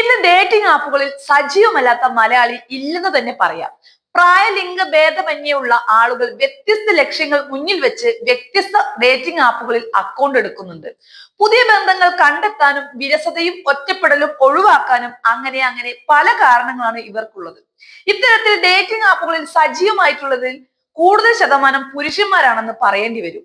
ഇന്ന് ഡേറ്റിംഗ് ആപ്പുകളിൽ സജീവമല്ലാത്ത മലയാളി ഇല്ലെന്ന് തന്നെ പറയാം. പ്രായലിംഗ ഭേദമന്യുള്ള ആളുകൾ വ്യത്യസ്ത ലക്ഷ്യങ്ങൾ മുന്നിൽ വെച്ച് വ്യത്യസ്ത ഡേറ്റിംഗ് ആപ്പുകളിൽ അക്കൗണ്ട് എടുക്കുന്നുണ്ട്. പുതിയ ബന്ധങ്ങൾ കണ്ടെത്താനും വിരസതയും ഒറ്റപ്പെടലും ഒഴിവാക്കാനും അങ്ങനെ അങ്ങനെ പല കാരണങ്ങളാണ് ഇവർക്കുള്ളത്. ഇത്തരത്തിൽ ഡേറ്റിംഗ് ആപ്പുകളിൽ സജീവമായിട്ടുള്ളതിൽ കൂടുതൽ ശതമാനം പുരുഷന്മാരാണെന്ന് പറയേണ്ടി വരും.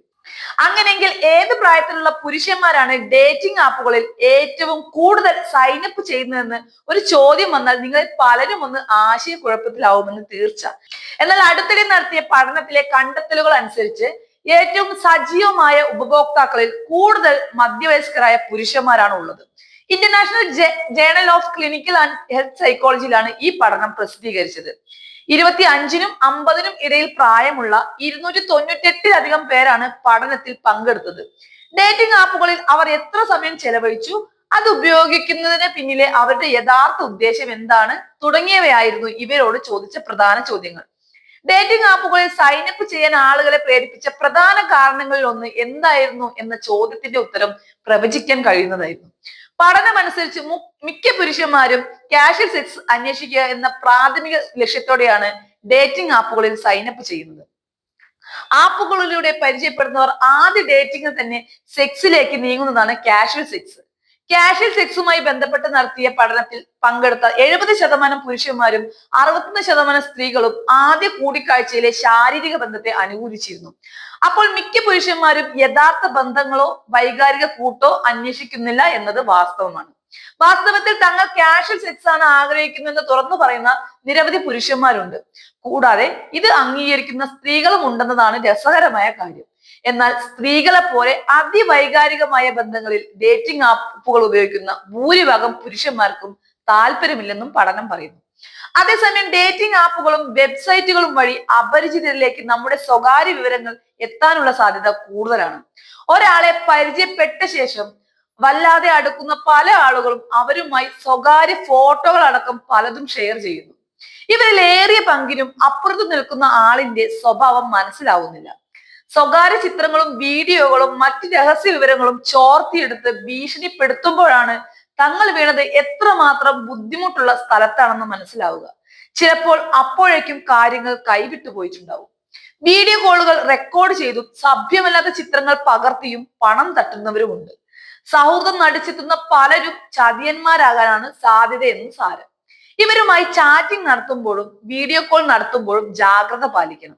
അങ്ങനെയെങ്കിൽ ഏത് പ്രായത്തിലുള്ള പുരുഷന്മാരാണ് ഡേറ്റിംഗ് ആപ്പുകളിൽ ഏറ്റവും കൂടുതൽ സൈൻ അപ്പ് ചെയ്യുന്നതെന്ന് ഒരു ചോദ്യം വന്നാൽ നിങ്ങളിൽ പലരും ഒന്ന് ആശയക്കുഴപ്പത്തിലാവുമെന്ന് തീർച്ച. എന്നാൽ അടുത്തിടെ നടത്തിയ പഠനത്തിലെ കണ്ടെത്തലുകൾ അനുസരിച്ച് ഏറ്റവും സജീവമായ ഉപഭോക്താക്കളിൽ കൂടുതൽ മധ്യവയസ്കരായ പുരുഷന്മാരാണ് ഉള്ളത്. International journal of clinical and health സൈക്കോളജിയിലാണ് ഈ പഠനം പ്രസിദ്ധീകരിച്ചത്. ഇരുപത്തി അഞ്ചിനും അമ്പതിനും ഇടയിൽ പ്രായമുള്ള ഇരുന്നൂറ്റി തൊണ്ണൂറ്റെട്ടിലധികം പേരാണ് പഠനത്തിൽ പങ്കെടുത്തത്. ഡേറ്റിംഗ് ആപ്പുകളിൽ അവർ എത്ര സമയം ചെലവഴിച്ചു? അത് ഉപയോഗിക്കുന്നതിന് പിന്നിലെ അവരുടെ യഥാർത്ഥ ഉദ്ദേശം എന്താണ്? തുടങ്ങിയവയായിരുന്നു ഇവരോട് ചോദിച്ച പ്രധാന ചോദ്യങ്ങൾ. ഡേറ്റിംഗ് ആപ്പുകളിൽ സൈൻ അപ്പ് ചെയ്യാൻ ആളുകളെ പ്രേരിപ്പിച്ച പ്രധാന കാരണങ്ങളിൽ ഒന്ന് എന്തായിരുന്നു എന്ന ചോദ്യത്തിന്റെ ഉത്തരം പ്രവചിക്കാൻ കഴിയുന്നതായിരുന്നു. പഠനമനുസരിച്ച് മിക്ക പുരുഷന്മാരും കാഷ്വൽ സെക്സ് അന്വേഷിക്കുക എന്ന പ്രാഥമിക ലക്ഷ്യത്തോടെയാണ് ഡേറ്റിംഗ് ആപ്പുകളിൽ സൈനപ്പ് ചെയ്യുന്നത്. ആപ്പുകളിലൂടെ പരിചയപ്പെടുന്നവർ ആദ്യ ഡേറ്റിംഗിൽ തന്നെ സെക്സിലേക്ക് നീങ്ങുന്നതാണ് കാഷ്വൽ സെക്സ് കാഷ്വൽ സെക്സുമായി ബന്ധപ്പെട്ട് നടത്തിയ പഠനത്തിൽ പങ്കെടുത്ത എഴുപത് ശതമാനം പുരുഷന്മാരും അറുപത്തൊന്ന് ശതമാനം സ്ത്രീകളും ആദ്യ കൂടിക്കാഴ്ചയിലെ ശാരീരിക ബന്ധത്തെ അനുകൂലിച്ചിരുന്നു. അപ്പോൾ മിക്ക പുരുഷന്മാരും യഥാർത്ഥ ബന്ധങ്ങളോ വൈകാരിക കൂട്ടോ അന്വേഷിക്കുന്നില്ല എന്നത് വാസ്തവമാണ്. വാസ്തവത്തിൽ തങ്ങൾ കാഷ്വൽ സെക്സ് ആണ് ആഗ്രഹിക്കുന്നതെന്ന് തുറന്നു പറയുന്ന നിരവധി പുരുഷന്മാരുണ്ട്. കൂടാതെ ഇത് അംഗീകരിക്കുന്ന സ്ത്രീകളും ഉണ്ടെന്നതാണ് രസകരമായ കാര്യം. എന്നാൽ സ്ത്രീകളെ പോലെ അതിവൈകാരികമായ ബന്ധങ്ങളിൽ ഡേറ്റിംഗ് ആപ്പുകൾ ഉപയോഗിക്കുന്ന ഭൂരിഭാഗം പുരുഷന്മാർക്കും താല്പര്യമില്ലെന്നും പഠനം പറയുന്നു. അതേസമയം ഡേറ്റിംഗ് ആപ്പുകളും വെബ്സൈറ്റുകളും വഴി അപരിചിതരിലേക്ക് നമ്മുടെ സ്വകാര്യ വിവരങ്ങൾ എത്താനുള്ള സാധ്യത കൂടുതലാണ്. ഒരാളെ പരിചയപ്പെട്ട ശേഷം വല്ലാതെ അടുക്കുന്ന പല ആളുകളും അവരുമായി സ്വകാര്യ ഫോട്ടോകൾ അടക്കം പലതും ഷെയർ ചെയ്യുന്നു. ഇവരിൽ ഏറിയ പങ്കിനും അപ്പുറത്ത് നിൽക്കുന്ന ആളിന്റെ സ്വഭാവം മനസ്സിലാവുന്നില്ല. സ്വകാര്യ ചിത്രങ്ങളും വീഡിയോകളും മറ്റ് രഹസ്യ വിവരങ്ങളും ചോർത്തിയെടുത്ത് ഭീഷണിപ്പെടുത്തുമ്പോഴാണ് തങ്ങൾ വീണത് എത്രമാത്രം ബുദ്ധിമുട്ടുള്ള സ്ഥലത്താണെന്ന് മനസ്സിലാവുക. ചിലപ്പോൾ അപ്പോഴേക്കും കാര്യങ്ങൾ കൈവിട്ടു പോയിട്ടുണ്ടാവും. വീഡിയോ കോളുകൾ റെക്കോർഡ് ചെയ്തും സഭ്യമല്ലാത്ത ചിത്രങ്ങൾ പകർത്തിയും പണം തട്ടുന്നവരുമുണ്ട്. സൗഹൃദം നടിച്ചെത്തുന്ന പലരും ചതിയന്മാരാകാനാണ് സാധ്യതയെന്ന് സാരം. ഇവരുമായി ചാറ്റിംഗ് നടത്തുമ്പോഴും വീഡിയോ കോൾ നടത്തുമ്പോഴും ജാഗ്രത പാലിക്കണം.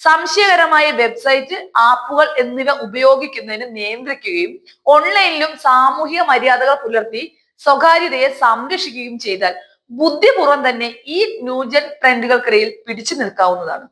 സംശയകരമായ വെബ്സൈറ്റ് ആപ്പുകൾ എന്നിവ ഉപയോഗിക്കുന്നതിന് നിയന്ത്രിക്കുകയും ഓൺലൈനിലും സാമൂഹിക മര്യാദകൾ പുലർത്തി സ്വകാര്യതയെ സംരക്ഷിക്കുകയും ചെയ്താൽ ബുദ്ധിപൂർവം തന്നെ ഈ ന്യൂജൻ ട്രെൻഡുകൾക്കിടയിൽ പിടിച്ചു നിൽക്കാവുന്നതാണ്.